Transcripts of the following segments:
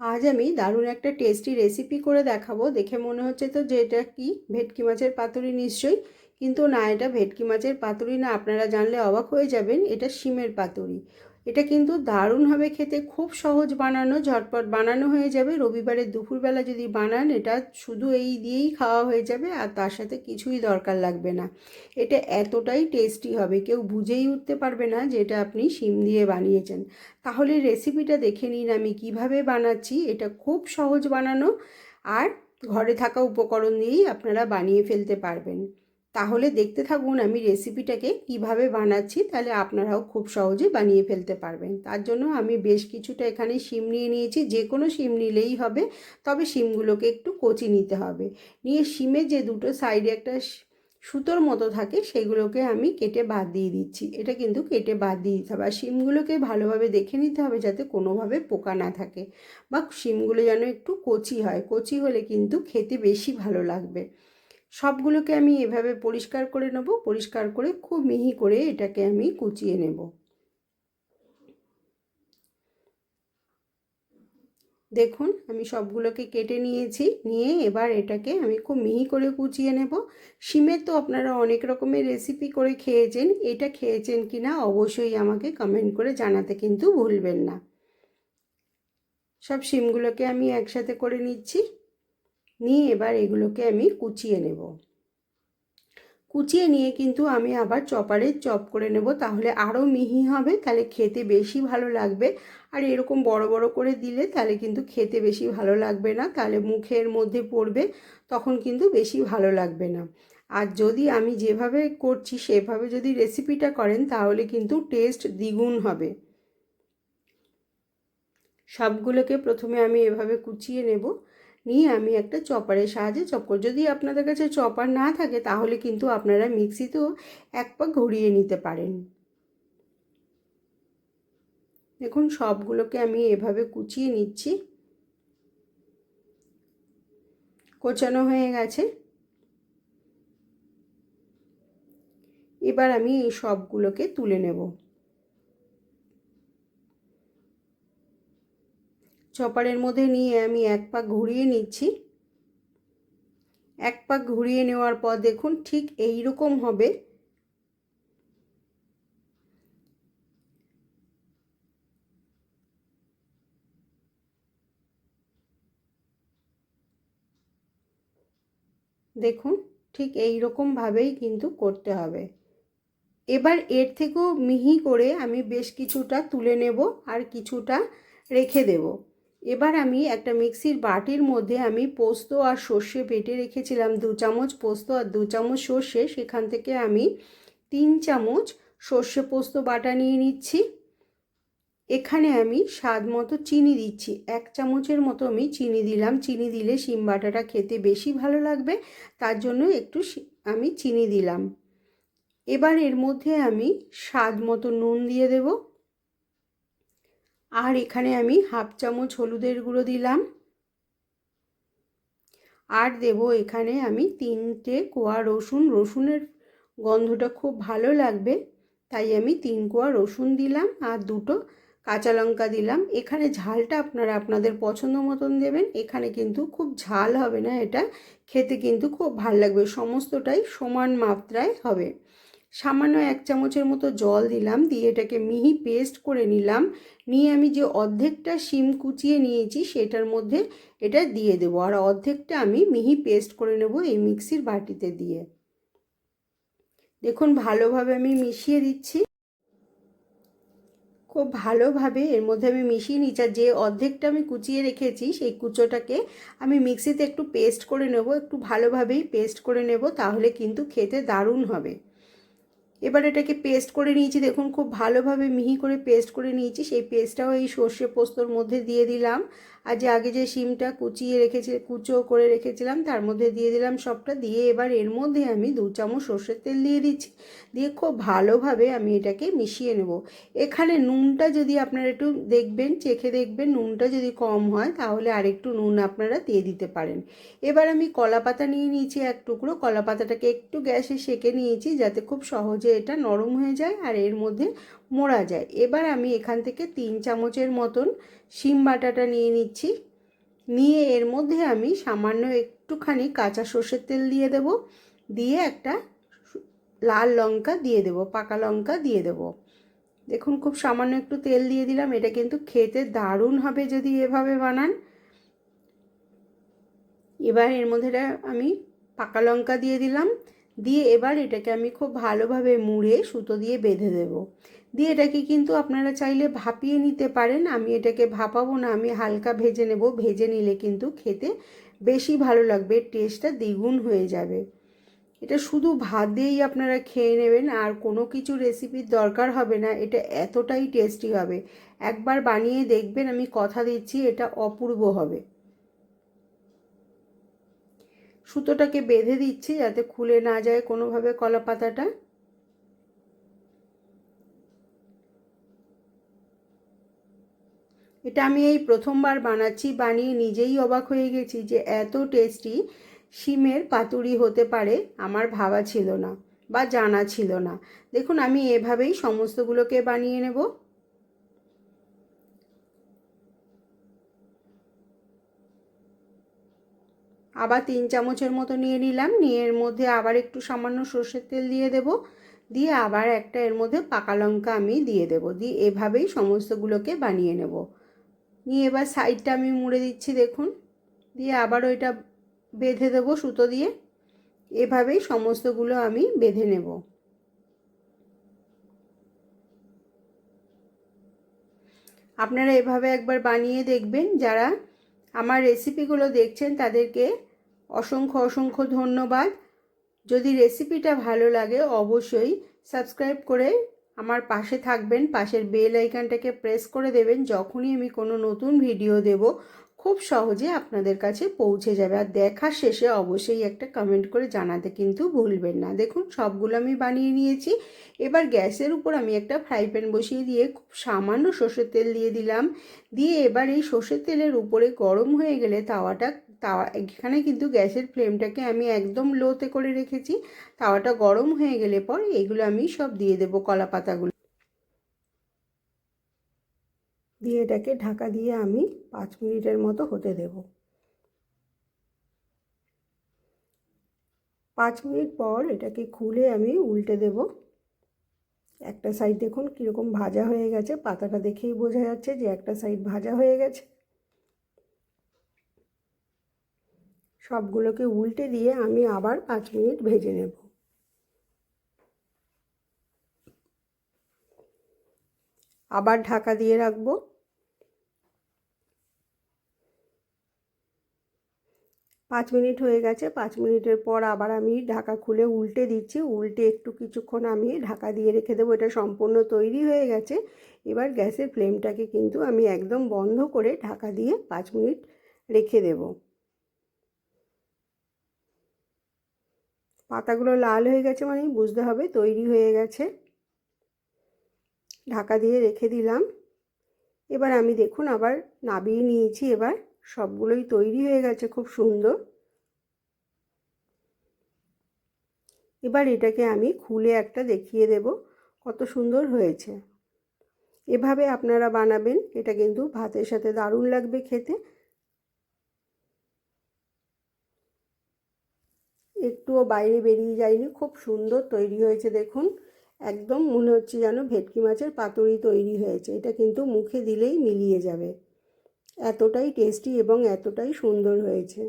আজ আমি দারুণ একটা টেস্টি রেসিপি করে দেখাবো। দেখে মনে হচ্ছে তো যে এটা কি? ভেটকি মাছের পাতুরি নিশ্চয়ই। কিন্তু না, এটা ভেটকি মাছের পাতুরি না, আপনারা জানলে অবাক হয়ে যাবেন। এটা শিমের পাতুরি। এটা কিন্তু দারুণ হবে খেতে, খুব সহজ বানানো, ঝটপট বানানো হয়ে যাবে। রবিবারের দুপুরবেলা যদি বানান, এটা শুধু এই দিয়েই খাওয়া হয়ে যাবে আর তার সাথে কিছুই দরকার লাগবে না। এটা এতটাই টেস্টি হবে, কেউ বুঝেই উঠতে পারবে না যে এটা আপনি শিম দিয়ে বানিয়েছেন। তাহলে রেসিপিটা দেখে নিন আমি কীভাবে বানাচ্ছি। এটা খুব সহজ বানানো আর ঘরে থাকা উপকরণ দিয়েই আপনারা বানিয়ে ফেলতে পারবেন। তাহলে দেখতে থাকুন আমি রেসিপিটাকে কীভাবে বানাচ্ছি, তাহলে আপনারাও খুব সহজে বানিয়ে ফেলতে পারবেন। তার জন্য আমি বেশ কিছুটা এখানে শিম নিয়ে নিয়েছি যে কোনো শিম নিলেই হবে, তবে শিমগুলোকে একটু কচি নিতে হবে। নিয়ে শিমের যে দুটো সাইডে একটা সুতোর মতো থাকে, সেগুলোকে আমি কেটে বাদ দিয়ে দিচ্ছি। এটা কিন্তু কেটে বাদ দিয়ে দিতে হবে। আর শিমগুলোকে ভালোভাবে দেখে নিতে হবে, যাতে কোনোভাবে পোকা না থাকে, বা শিমগুলো যেন একটু কচি হয়। কচি হলে কিন্তু খেতে বেশি ভালো লাগবে। সবগুলোকে আমি এভাবে পরিষ্কার করে নেব, পরিষ্কার করে খুব মিহি করে এটাকে আমি কুচিয়ে নেব। দেখুন, আমি সবগুলোকে কেটে নিয়েছি, নিয়ে এবার এটাকে আমি খুব মিহি করে কুচিয়ে নেব। শিমের তো আপনারা অনেক রকমের রেসিপি করে খেয়েছেন, এটা খেয়েছেন কি না অবশ্যই আমাকে কমেন্ট করে জানাতে কিন্তু ভুলবেন না। সব শিমগুলোকে আমি একসাথে করে নিচ্ছি। নিয়ে এবার এগুলোকে আমি কুচিয়ে নেব। কুচিয়ে নিয়ে কিন্তু আমি আবার চপারে চপ করে নেব, তাহলে আরও মিহি হবে, তাহলে খেতে বেশি ভালো লাগবে। আর এরকম বড় বড় করে দিলে তাহলে কিন্তু খেতে বেশি ভালো লাগবে না, তাহলে মুখের মধ্যে পড়বে, তখন কিন্তু বেশি ভালো লাগবে না। আর যদি আমি যেভাবে করছি, সেভাবে যদি রেসিপিটা করেন, তাহলে কিন্তু টেস্ট দ্বিগুণ হবে। সবগুলোকে প্রথমে আমি এভাবে কুচিয়ে নেব। নিয়ে আমি একটা চপারের সাহায্যে চপ করি। যদি আপনাদের কাছে চপার না থাকে, তাহলে কিন্তু আপনারা মিক্সিতেও এক পা ঘুরিয়ে নিতে পারেন। দেখুন, সবগুলোকে আমি এভাবে কুচিয়ে নিচ্ছি। কোচানো হয়ে গেছে। এবার আমি এই সবগুলোকে তুলে নেব। চপারের মধ্যে নিয়ে আমি এক পাক ঘুরিয়ে নিচ্ছি। এক পাক ঘুরিয়ে নেওয়ার পর দেখুন ঠিক এই রকম হবে। দেখুন ঠিক এই রকমভাবেই কিন্তু করতে হবে। এবার এর থেকেও মিহি করে আমি বেশ কিছুটা তুলে নেব আর কিছুটা রেখে দেবো। এবার আমি একটা মিক্সির বাটির মধ্যে আমি পোস্ত আর সর্ষে বেটে রেখেছিলাম। দু চামচ পোস্ত আর দু চামচ সর্ষে। সেখান থেকে আমি তিন চামচ সর্ষে পোস্ত বাটা নিয়ে নিচ্ছি। এখানে আমি স্বাদ মতো চিনি দিচ্ছি। এক চামচের মতো আমি চিনি দিলাম। চিনি দিলে শিম বাটাটা খেতে বেশি ভালো লাগবে। তার জন্য একটু আমি চিনি দিলাম। এবার এর মধ্যে আমি স্বাদ মতো নুন দিয়ে দেবো। আর এখানে আমি হাফ চামচ হলুদের গুঁড়ো দিলাম। আর দেব এখানে আমি তিনটে কোয়া রসুন। রসুনের গন্ধটা খুব ভালো লাগবে, তাই আমি তিন কোয়া রসুন দিলাম আর দুটো কাঁচা লঙ্কা দিলাম। এখানে ঝালটা আপনারা আপনাদের পছন্দ মতন দেবেন, এখানে কিন্তু খুব ঝাল হবে না, এটা খেতে কিন্তু খুব ভালো লাগবে, সমস্তটাই সমান মাত্রায় হবে। সামান্য এক চামচের মতো জল দিলাম, দিয়ে এটাকে মিহি পেস্ট করে নিলাম। নিয়ে আমি যে অর্ধেকটা শিম কুচিয়ে নিয়েছি, সেটার মধ্যে এটা দিয়ে দেবো। আর অর্ধেকটা আমি মিহি পেস্ট করে নেব এই মিক্সির বাটিতে দিয়ে। দেখুন, ভালোভাবে আমি মিশিয়ে দিচ্ছি। খুব ভালোভাবে এর মধ্যে আমি মিশিয়ে নিচ্ছি। আর যে অর্ধেকটা আমি কুচিয়ে রেখেছি, সেই কুচোটাকে আমি মিক্সিতে একটু পেস্ট করে নেব। একটু ভালোভাবেই পেস্ট করে নেব, তাহলে কিন্তু খেতে দারুণ হবে। এবার এটাকে পেস্ট করে নিয়েছি, দেখুন খুব ভালোভাবে মিহি করে পেস্ট করে নিয়েছি, সেই পেস্টটাও এই সর্ষে পোস্তর মধ্যে দিয়ে দিলাম। আর যে আগে যে শিমটা কুচিয়ে রেখেছি, কুচো করে রেখেছিলাম, তার মধ্যে দিয়ে দিলাম সবটা। দিয়ে এবার এর মধ্যে আমি দু চামচ সর্ষের তেল দিয়ে দিচ্ছি। দিয়ে খুব ভালোভাবে আমি এটাকে মিশিয়ে নেব। এখানে নুনটা যদি আপনারা একটু দেখবেন, চেখে দেখবেন, নুনটা যদি কম হয়, তাহলে আরেকটু নুন আপনারা দিয়ে দিতে পারেন। এবার আমি কলা পাতা নিয়ে নিয়েছি এক টুকরো। কলা পাতাটাকে একটু গ্যাসে সেকে নিয়েছি, যাতে খুব সহজে এটা নরম হয়ে যায়। আর এর মধ্যে মোড়া যায়। এবার আমি এখান থেকে তিন চামচের মতন শিম বাটাটা নিয়ে নিচ্ছি। নিয়ে এর মধ্যে আমি সামান্য একটুখানি কাঁচা সর্ষের তেল দিয়ে দেব। দিয়ে একটা লাল লঙ্কা দিয়ে দেব, পাকা লঙ্কা দিয়ে দেব। দেখুন খুব সামান্য একটু তেল দিয়ে দিলাম। এটা কিন্তু খেতে দারুণ হবে যদি এভাবে বানান। এবার এর মধ্যে আমি পাকা লঙ্কা দিয়ে দিলাম। দিয়ে এবার এটাকে আমি খুব ভালোভাবে মুড়ে সুতো দিয়ে বেঁধে দেব। দিয়ে এটাকে কিন্তু আপনারা চাইলে ভাপিয়ে নিতে পারেন। আমি এটাকে ভাপাবো না, আমি হালকা ভেজে নেব। ভেজে নিলে কিন্তু খেতে বেশি ভালো লাগবে টেস্টটা দ্বিগুণ হয়ে যাবে। এটা শুধু ভাত দিয়েই আপনারা খেয়ে নেবেন, আর কোনো কিছু রেসিপির দরকার হবে না। এটা এতটাই টেস্টি হবে। একবার বানিয়ে দেখবেন, আমি কথা দিচ্ছি, এটা অপূর্ব হবে। সুতোটাকে বেঁধে দিচ্ছি যাতে খুলে না যায় কোনোভাবে কলা পাতাটা এটা আমি এই প্রথমবার বানাচ্ছি, বানিয়ে নিজেই অবাক হয়ে গেছি যে এত টেস্টি শিমের পাতুরি হতে পারে, আমার ভাবা ছিল না বা জানা ছিল না। দেখুন, আমি এভাবেই সমস্তগুলোকে বানিয়ে নেব। আবার তিন চামচের মতো নিয়ে নিলাম, নিয়ে এর মধ্যে আবার একটু সামান্য সর্ষের তেল দিয়ে দেব। দিয়ে আবার একটা এর মধ্যে পাকা লঙ্কা আমি দিয়ে দেব। দিয়ে এভাবেই সমস্তগুলোকে বানিয়ে নেব। নিয়ে এবার সাইডটা আমি মুড়ে দিচ্ছি, দেখুন। দিয়ে আবার ওইটা বেঁধে দেব সুতো দিয়ে। এভাবেই সমস্তগুলো আমি বেঁধে নেব। আপনারা এভাবে একবার বানিয়ে দেখবেন, যারা আমার রেসিপিগুলো দেখছেন তাদেরকে অসংখ্য অসংখ্য ধন্যবাদ। যদি রেসিপিটা ভালো লাগে, অবশ্যই সাবস্ক্রাইব করে আমার পাশে থাকবেন, পাশের বেল আইকনটাকে প্রেস করে দেবেন, যখনই আমি কোনো নতুন ভিডিও দেব, খুব সহজে আপনাদের কাছে পৌঁছে যাবে। আর দেখার শেষে অবশ্যই একটা কমেন্ট করে জানাতে কিন্তু ভুলবেন না। দেখুন, সবগুলো আমি বানিয়ে নিয়েছি। এবার গ্যাসের উপর আমি একটা ফ্রাই প্যান বসিয়ে দিয়ে খুব সামান্য সর্ষের তেল দিয়ে দিলাম। দিয়ে এবার এই সর্ষের তেলের উপরে গরম হয়ে গেলে তাওয়াটা তাওয়া, এখানে কিন্তু গ্যাসের ফ্লেমটাকে আমি একদম লোতে করে রেখেছি। তাওয়াটা গরম হয়ে গেলে পর এগুলো আমি সব দিয়ে দেবো কলা পাতাগুলো। দিয়ে এটাকে ঢাকা দিয়ে আমি পাঁচ মিনিটের মতো হতে দেব। পাঁচ মিনিট পর এটাকে খুলে আমি উল্টে দেব। একটা সাইড দেখুন কীরকম ভাজা হয়ে গেছে, পাতাটা দেখেই বোঝা যাচ্ছে যে একটা সাইড ভাজা হয়ে গেছে। সবগুলোকে উল্টে দিয়ে আমি আবার পাঁচ মিনিট ভেজে নেব। আবার ঢাকা দিয়ে রাখব। পাঁচ মিনিট হয়ে গেছে, পাঁচ মিনিটের পর আবার আমি ঢাকা খুলে উল্টে দিচ্ছি। উল্টে একটু কিছুক্ষণ আমি ঢাকা দিয়ে রেখে দেবো। এটা সম্পূর্ণ তৈরি হয়ে গেছে। এবার গ্যাসের ফ্লেমটাকে কিন্তু আমি একদম বন্ধ করে ঢাকা দিয়ে পাঁচ মিনিট রেখে দেব। পাতাগুলো লাল হয়ে গেছে মানে বুঝতে হবে তৈরি হয়ে গেছে। ঢাকা দিয়ে রেখে দিলাম। এবার আমি দেখুন আবার নাবিয়ে নিয়েছি এবার। সবগুলোই তৈরি হয়ে গেছে খুব সুন্দর। এবার এটাকে আমি খুলে একটা দেখিয়ে দেব কত সুন্দর হয়েছে। এভাবে আপনারা বানাবেন, এটা কিন্তু ভাতের সাথে দারুণ লাগবে খেতে। একটুও বাইরে বেরিয়ে যায়নি। খুব সুন্দর তৈরি হয়েছে, দেখুন। একদম মনে হচ্ছে যেন ভেটকি মাছের পাতুরি তৈরি হয়েছে। এটা কিন্তু মুখে দিলেই মিলিয়ে যাবে। এতটাই টেস্টি এবং এতটাই সুন্দর হয়েছে।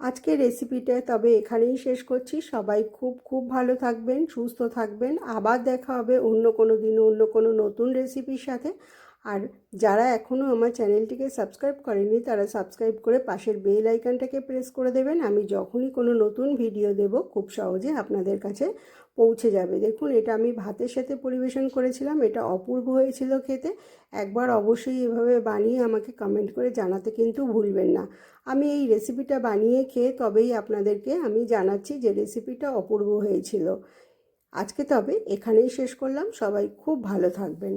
আজকের রেসিপিটা তবে এখানেই শেষ করছি। সবাই খুব খুব ভালো থাকবেন, সুস্থ থাকবেন। আবার দেখা হবে অন্য কোনো দিন, অন্য কোনো নতুন রেসিপির সাথে। আর যারা এখনও আমার চ্যানেলটিকে সাবস্ক্রাইব করেনি তারা সাবস্ক্রাইব করে পাশের বেল আইকনটাকে প্রেস করে দেবেন। আমি যখনই কোনো নতুন ভিডিও দেব, খুব সহজে আপনাদের কাছে পৌঁছে যাবে। দেখুন, এটা আমি ভাতের সাথে পরিবেশন করেছিলাম, এটা অপূর্ব হয়েছিল খেতে। একবার অবশ্যই এভাবে বানিয়ে আমাকে কমেন্ট করে জানাতে কিন্তু ভুলবেন না। আমি এই রেসিপিটা বানিয়ে খেয়ে তবেই আপনাদেরকে আমি জানাচ্ছি যে রেসিপিটা অপূর্ব হয়েছিল। আজকে তবে এখানেই শেষ করলাম। সবাই খুব ভালো থাকবেন।